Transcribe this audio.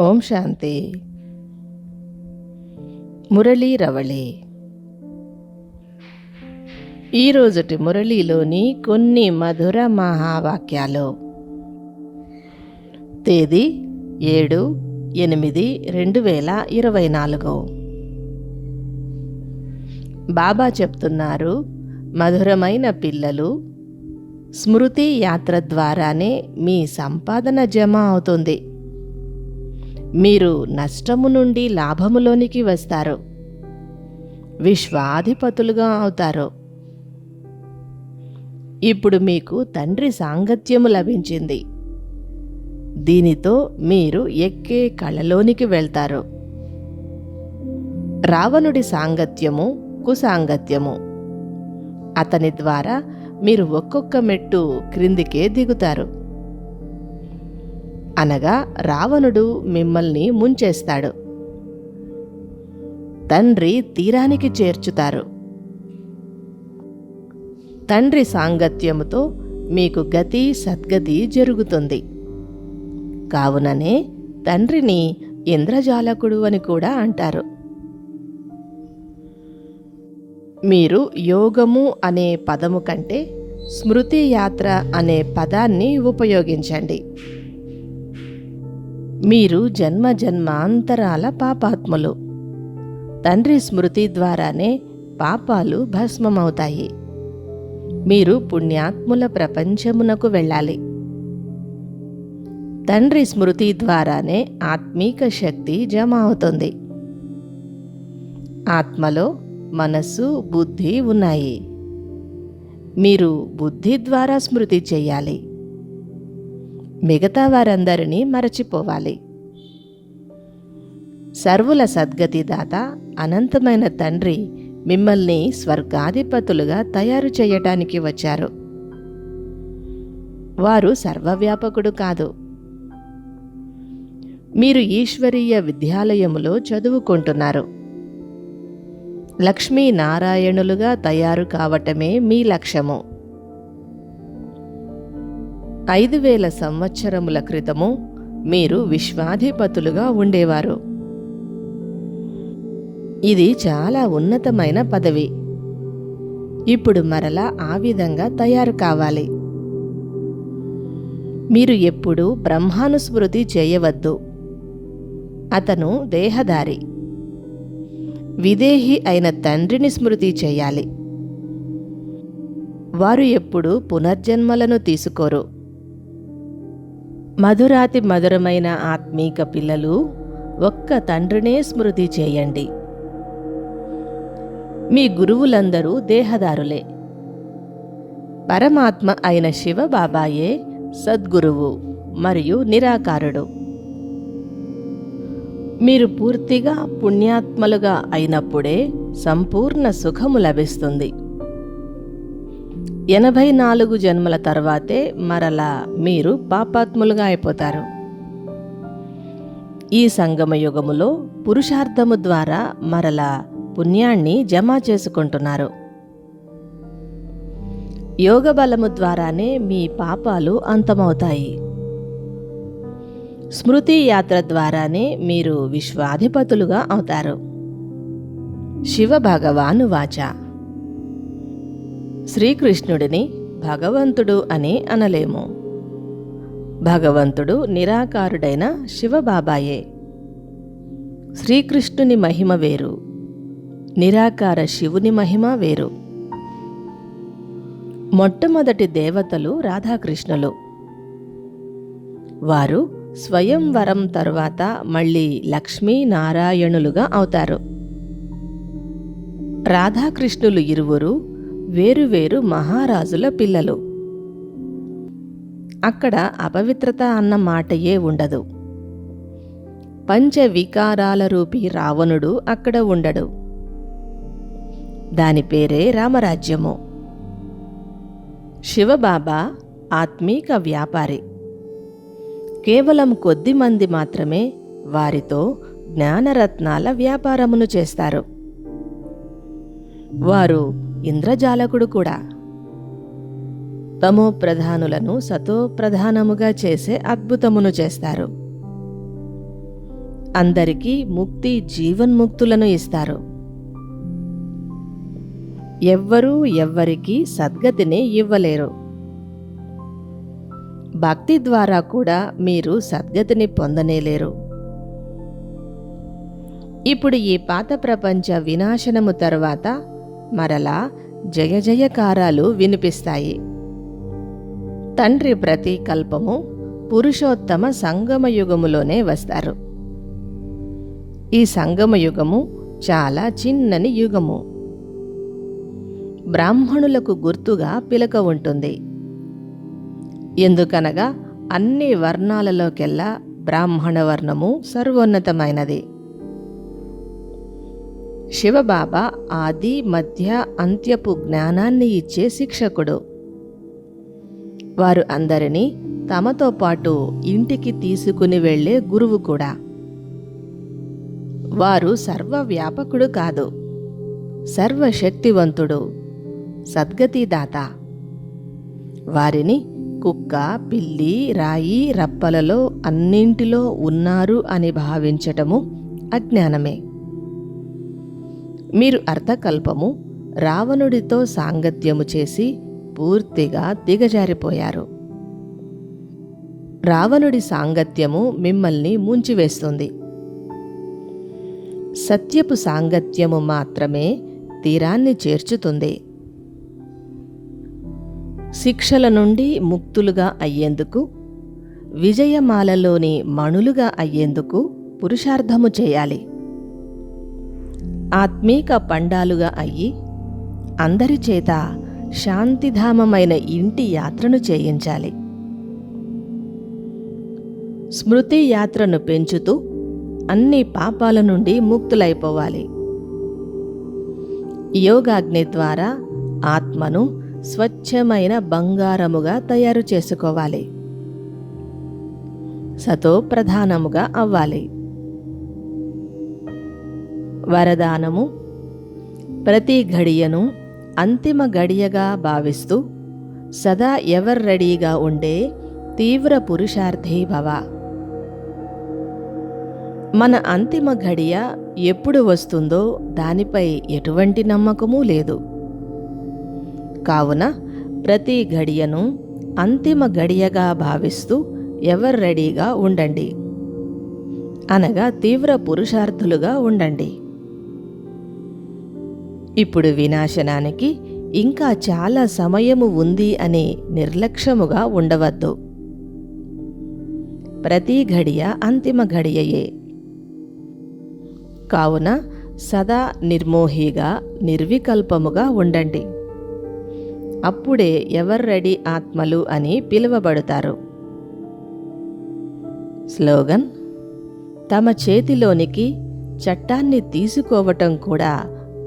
ఓం శాంతి. మురళీ రవళి. ఈరోజుటి మురళీలోని కొన్ని మధుర మహావాక్యాలు. తేదీ ఏడు ఎనిమిది రెండు వేల ఇరవై నాలుగు. బాబా చెప్తున్నారు మధురమైన పిల్లలు స్మృతి యాత్ర ద్వారానే మీ సంపాదన జమ అవుతుంది. మీరు నష్టము నుండి లాభములోనికి వస్తారు. విశ్వాధిపతులుగా అవుతారు. ఇప్పుడు మీకు తండ్రి సాంగత్యము లభించింది. దీనితో మీరు ఎక్కే కళలోనికి వెళ్తారు. రావణుడి సాంగత్యము కుసాంగత్యము. అతని ద్వారా మీరు ఒక్కొక్క మెట్టు క్రిందికే దిగుతారు. అనగా రావణుడు మిమ్మల్ని ముంచేస్తాడు. తండ్రి తీరానికి చేర్చుతారు. తండ్రి సాంగత్యముతో మీకు గతి సద్గతి జరుగుతుంది. కావుననే తండ్రిని ఇంద్రజాలకుడు అని కూడా అంటారు. మీరు యోగము అనే పదము కంటే స్మృతి యాత్ర అనే పదాన్ని ఉపయోగించండి. మీరు జన్మ జన్మాంతరాల పాపాత్ములు. తండ్రి స్మృతి ద్వారానే పాపాలు భస్మమవుతాయి. మీరు పుణ్యాత్ముల ప్రపంచమునకు వెళ్ళాలి. తండ్రి స్మృతి ద్వారానే ఆత్మీక శక్తి జమ అవుతుంది ఆత్మలో మనస్సు బుద్ధి ఉన్నాయి. మీరు బుద్ధి ద్వారా స్మృతి చేయాలి. మిగతా వారందరినీ మరచిపోవాలి. సర్వుల సద్గతి దాత అనంతమైన తండ్రి మిమ్మల్ని స్వర్గాధిపతులుగా తయారు చేయటానికి వచ్చారు. వారు సర్వవ్యాపకుడు కాదు. మీరు ఈశ్వరీయ విద్యాలయములో చదువుకుంటున్నారు. లక్ష్మీనారాయణులుగా తయారు కావటమే మీ లక్ష్యము. ఐదు వేల సంవత్సరముల క్రితము మీరు విశ్వాధిపతులుగా ఉండేవారు. ఇది చాలా ఉన్నతమైన పదవి. ఇప్పుడు మరలా ఆ విధంగా తయారు కావాలి. మీరు ఎప్పుడూ బ్రహ్మానుస్మృతి చేయవద్దు. అతను దేహదారి విదేహి అయిన తండ్రిని స్మృతి చేయాలి. వారు ఎప్పుడు పునర్జన్మలను తీసుకోరు. మధురాతి మధురమైన ఆత్మీక పిల్లలు ఒక్క తండ్రినే స్మృతి చేయండి. మీ గురువులందరూ దేహదారులే. పరమాత్మ అయిన శివ బాబాయే సద్గురువు మరియు నిరాకారుడు. మీరు పూర్తిగా పుణ్యాత్మలుగా అయినప్పుడే సంపూర్ణ సుఖము లభిస్తుంది. ఎనభై నాలుగు జన్మల తర్వాతే మరలా మీరు పాపాత్ములుగా అయిపోతారు. ఈ సంగమ యుగములో పురుషార్థము ద్వారా మరలా పుణ్యాన్ని జమ చేసుకుంటున్నారు. యోగ బలము ద్వారానే మీ పాపాలు అంతమవుతాయి. స్మృతి యాత్ర ద్వారానే మీరు విశ్వాధిపతులుగా అవుతారు. శివ భగవాను వాచ. శ్రీకృష్ణుడిని భగవంతుడు అని అనలేము. భగవంతుడు నిరాకారుడైన శివబాబాయే. శ్రీకృష్ణుని మహిమ వేరు. నిరాకార శివుని మహిమ వేరు. మొట్టమొదటి దేవతలు రాధాకృష్ణులు. వారు స్వయంవరం తరువాత మళ్ళీ లక్ష్మీనారాయణులుగా అవుతారు. రాధాకృష్ణులు ఇరువురు వేరువేరు మహారాజుల పిల్లలు. అక్కడ అపవిత్రత అన్న మాటయే ఉండదు. పంచ వికారాల రూపి రావణుడు అక్కడ ఉండడు. దాని పేరే రామరాజ్యము. శివబాబా ఆత్మీక వ్యాపారి. కేవలం కొద్ది మంది మాత్రమే వారితో జ్ఞానరత్నాల వ్యాపారమును చేస్తారు. వారు ఇంద్రజాలకుడు కూడా. తమో ప్రధానులను సతో ప్రధానముగా చేసే అద్భుతమును చేస్తారు. అందరికీ ముక్తి జీవన్ముక్తులను ఇస్తారు. ఎవ్వరూ ఎవ్వరికీ సద్గతిని ఇవ్వలేరు. భక్తి ద్వారా కూడా మీరు సద్గతిని పొందనేలేరు. ఇప్పుడు ఈ పాత ప్రపంచ వినాశనము తర్వాత మరలా జయ జయకారాలు వినిపిస్తాయి. తండ్రి ప్రతి కల్పము పురుషోత్తమ సంగమ యుగములోనే వస్తారు. ఈ సంగమ యుగము చాలా చిన్నని యుగము. బ్రాహ్మణులకు గుర్తుగా పిలక ఉంటుంది. ఎందుకనగా అన్ని వర్ణాలలోకెల్లా బ్రాహ్మణ వర్ణము సర్వోన్నతమైనది. శివబాబా ఆది మధ్య అంత్యపు జ్ఞానాన్ని ఇచ్చే శిక్షకుడు. వారు అందరినీ తమతో పాటు ఇంటికి తీసుకుని వెళ్ళే గురువు కూడా. వారు సర్వవ్యాపకుడు కాదు. సర్వశక్తివంతుడు. సద్గతిదాత. వారిని కుక్క పిల్లి రాయి రప్పలలో అన్నింటిలో ఉన్నారు అని భావించటము అజ్ఞానమే. మీరు అర్థకల్పము రావణుడితో సాంగత్యము చేసి పూర్తిగా దిగజారిపోయారు. రావణుడి సాంగత్యము మిమ్మల్ని ముంచివేస్తుంది. సత్యపు సాంగత్యము మాత్రమే తీరాన్ని చేర్చుతుంది. శిక్షల నుండి ముక్తులుగా అయ్యేందుకు విజయమాలలోని మణులుగా అయ్యేందుకు పురుషార్థము చేయాలి. ఆత్మీక పండాలుగా అయ్యి అందరి చేత శాంతిధామమైన ఇంటి యాత్రను చేయించాలి. స్మృతి యాత్రను పెంచుతూ అన్ని పాపాల నుండి ముక్తులైపోవాలి. యోగాగ్ని ద్వారా ఆత్మను స్వచ్ఛమైన బంగారముగా తయారు చేసుకోవాలి. సతో ప్రధానముగా అవ్వాలి. వరదానము. ప్రతి ఘడియను అంతిమ గడియగా భావిస్తూ సదా ఎవర్ రెడీగా ఉండే తీవ్ర పురుషార్థీ భవ. మన అంతిమ గడియ ఎప్పుడు వస్తుందో దానిపై ఎటువంటి నమ్మకమూ లేదు. కావున ప్రతి ఘడియను అంతిమ గడియగా భావిస్తూ ఎవర్ రెడీగా ఉండండి. అనగా తీవ్ర పురుషార్థులుగా ఉండండి. ఇప్పుడు వినాశనానికి ఇంకా చాలా సమయము ఉంది అని నిర్లక్ష్యముగా ఉండవద్దు. ప్రతి ఘడియ అంతిమ ఘడియయే. కావున సదా నిర్మోహిగా నిర్వికల్పముగా ఉండండి. అప్పుడే ఎవర్రెడీ ఆత్మలు అని పిలువబడతారు. స్లోగన్ తమ చేతిలోనికి చట్టాన్ని తీసుకోవటం కూడా